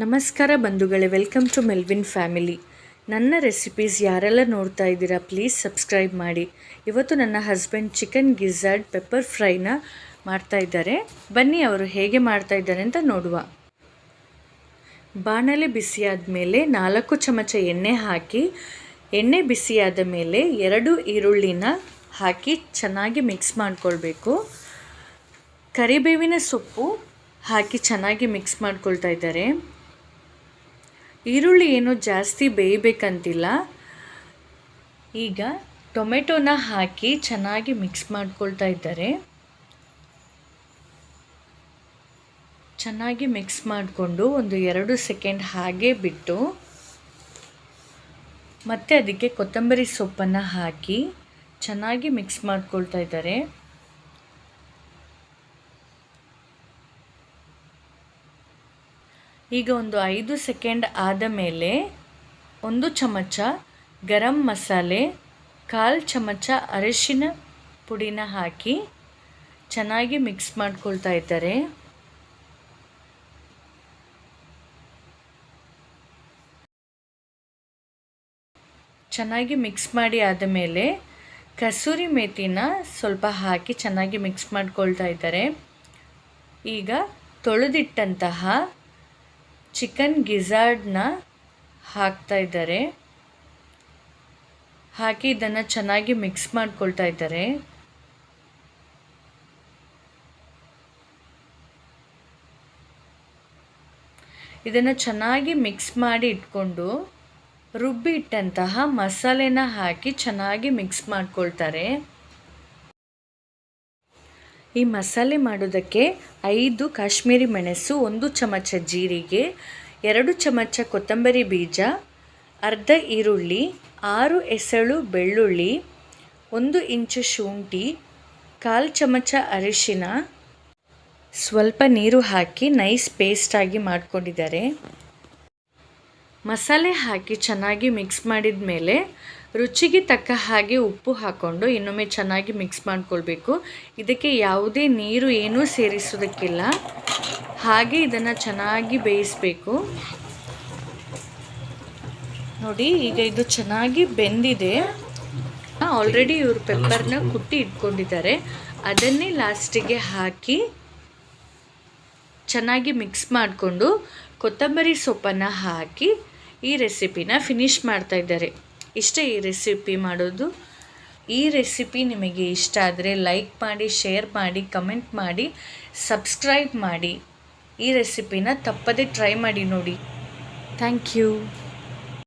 ನಮಸ್ಕಾರ ಬಂಧುಗಳೇ, welcome to Melvin family. ನನ್ನ ರೆಸಿಪೀಸ್ ಯಾರೆಲ್ಲ ನೋಡ್ತಾ ಇದ್ದೀರಾ, ಪ್ಲೀಸ್ ಸಬ್ಸ್ಕ್ರೈಬ್ ಮಾಡಿ. ಇವತ್ತು ನನ್ನ ಹಸ್ಬೆಂಡ್ ಚಿಕನ್ ಗಿಝರ್ಡ್ ಪೆಪ್ಪರ್ ಫ್ರೈನ ಮಾಡ್ತಾ ಇದ್ದಾರೆ. ಬನ್ನಿ, ಅವರು ಹೇಗೆ ಮಾಡ್ತಾ ಇದ್ದಾರೆ ಅಂತ ನೋಡುವ. ಬಾಣಲೆ ಬಿಸಿಯಾದ ಮೇಲೆ ನಾಲ್ಕು ಚಮಚ ಎಣ್ಣೆ ಹಾಕಿ, ಎಣ್ಣೆ ಬಿಸಿಯಾದ ಮೇಲೆ ಎರಡು ಈರುಳ್ಳಿನ ಹಾಕಿ ಚೆನ್ನಾಗಿ ಮಿಕ್ಸ್ ಮಾಡಿಕೊಳ್ಬೇಕು. ಕರಿಬೇವಿನ ಸೊಪ್ಪು ಹಾಕಿ ಚೆನ್ನಾಗಿ ಮಿಕ್ಸ್ ಮಾಡ್ಕೊಳ್ತಾ ಇದ್ದಾರೆ. ಈರುಳ್ಳಿ ಏನು ಜಾಸ್ತಿ ಬೇಯಬೇಕಂತಿಲ್ಲ. ಈಗ ಟೊಮೆಟೊನ ಹಾಕಿ ಚೆನ್ನಾಗಿ ಮಿಕ್ಸ್ ಮಾಡ್ಕೊಳ್ತಾ ಇದ್ದಾರೆ. ಚೆನ್ನಾಗಿ ಮಿಕ್ಸ್ ಮಾಡಿಕೊಂಡು ಒಂದು ಎರಡು ಸೆಕೆಂಡ್ ಹಾಗೆ ಬಿಟ್ಟು ಮತ್ತೆ ಅದಕ್ಕೆ ಕೊತ್ತಂಬರಿ ಸೊಪ್ಪನ್ನು ಹಾಕಿ ಚೆನ್ನಾಗಿ ಮಿಕ್ಸ್ ಮಾಡ್ಕೊಳ್ತಾ ಇದ್ದಾರೆ. ಈಗ ಒಂದು ಐದು ಸೆಕೆಂಡ್ ಆದ ಮೇಲೆ ಒಂದು ಚಮಚ ಗರಂ ಮಸಾಲೆ, ಕಾಲು ಚಮಚ ಅರಿಶಿನ ಪುಡಿನ ಹಾಕಿ ಚೆನ್ನಾಗಿ ಮಿಕ್ಸ್ ಮಾಡ್ಕೊಳ್ತಾ ಇದ್ದಾರೆ. ಚೆನ್ನಾಗಿ ಮಿಕ್ಸ್ ಮಾಡಿ ಆದ ಮೇಲೆ ಕಸೂರಿ ಮೇಥಿನ ಸ್ವಲ್ಪ ಹಾಕಿ ಚೆನ್ನಾಗಿ ಮಿಕ್ಸ್ ಮಾಡ್ಕೊಳ್ತಾ ಇದ್ದಾರೆ. ಈಗ ತೊಳೆದಿಟ್ಟಂತಹ ಚಿಕನ್ ಗಿಝಾರ್ಡ್ನ ಹಾಕ್ತಾ ಇದ್ದಾರೆ. ಹಾಕಿ ಇದನ್ನು ಚೆನ್ನಾಗಿ ಮಿಕ್ಸ್ ಮಾಡ್ಕೊಳ್ತಾ ಇದ್ದಾರೆ. ಇದನ್ನು ಚೆನ್ನಾಗಿ ಮಿಕ್ಸ್ ಮಾಡಿ ಇಟ್ಕೊಂಡು ರುಬ್ಬಿ ಇಟ್ಟಂತಹ ಮಸಾಲೆನ ಹಾಕಿ ಚೆನ್ನಾಗಿ ಮಿಕ್ಸ್ ಮಾಡ್ಕೊಳ್ತಾರೆ. ಈ ಮಸಾಲೆ ಮಾಡೋದಕ್ಕೆ ಐದು ಕಾಶ್ಮೀರಿ ಮೆಣಸು, ಒಂದು ಚಮಚ ಜೀರಿಗೆ, ಎರಡು ಚಮಚ ಕೊತ್ತಂಬರಿ ಬೀಜ, ಅರ್ಧ ಈರುಳ್ಳಿ, ಆರು ಎಸಳು ಬೆಳ್ಳುಳ್ಳಿ, ಒಂದು ಇಂಚು ಶುಂಠಿ, ಕಾಲು ಚಮಚ ಅರಿಶಿನ, ಸ್ವಲ್ಪ ನೀರು ಹಾಕಿ ನೈಸ್ ಪೇಸ್ಟಾಗಿ ಮಾಡ್ಕೊಂಡಿದ್ದಾರೆ. ಮಸಾಲೆ ಹಾಕಿ ಚೆನ್ನಾಗಿ ಮಿಕ್ಸ್ ಮಾಡಿದ ಮೇಲೆ ರುಚಿಗೆ ತಕ್ಕ ಹಾಗೆ ಉಪ್ಪು ಹಾಕ್ಕೊಂಡು ಇನ್ನೊಮ್ಮೆ ಚೆನ್ನಾಗಿ ಮಿಕ್ಸ್ ಮಾಡ್ಕೊಳ್ಬೇಕು. ಇದಕ್ಕೆ ಯಾವುದೇ ನೀರು ಏನೂ ಸೇರಿಸೋದಕ್ಕಿಲ್ಲ. ಹಾಗೆ ಇದನ್ನು ಚೆನ್ನಾಗಿ ಬೇಯಿಸಬೇಕು. ನೋಡಿ, ಈಗ ಇದು ಚೆನ್ನಾಗಿ ಬೆಂದಿದೆ. ಆಲ್ರೆಡಿ ಇವರು ಪೆಪ್ಪರ್ನ ಕುಟ್ಟಿ ಇಟ್ಕೊಂಡಿದ್ದಾರೆ. ಅದನ್ನೇ ಲಾಸ್ಟಿಗೆ ಹಾಕಿ ಚೆನ್ನಾಗಿ ಮಿಕ್ಸ್ ಮಾಡಿಕೊಂಡು ಕೊತ್ತಂಬರಿ ಸೊಪ್ಪನ್ನು ಹಾಕಿ ಈ ರೆಸಿಪಿನ ಫಿನಿಶ್ ಮಾಡ್ತಾ ಇದ್ದಾರೆ. ಇಷ್ಟೇ ಈ ರೆಸಿಪಿ ಮಾಡೋದು. ಈ ರೆಸಿಪಿ ನಿಮಗೆ ಇಷ್ಟ ಆದರೆ ಲೈಕ್ ಮಾಡಿ ಶೇರ್ ಮಾಡಿ ಕಮೆಂಟ್ ಮಾಡಿ ಸಬ್ಸ್ಕ್ರೈಬ್ ಮಾಡಿ. ಈ ರೆಸಿಪಿನ ತಪ್ಪದೇ ಟ್ರೈ ಮಾಡಿ ನೋಡಿ. Thank you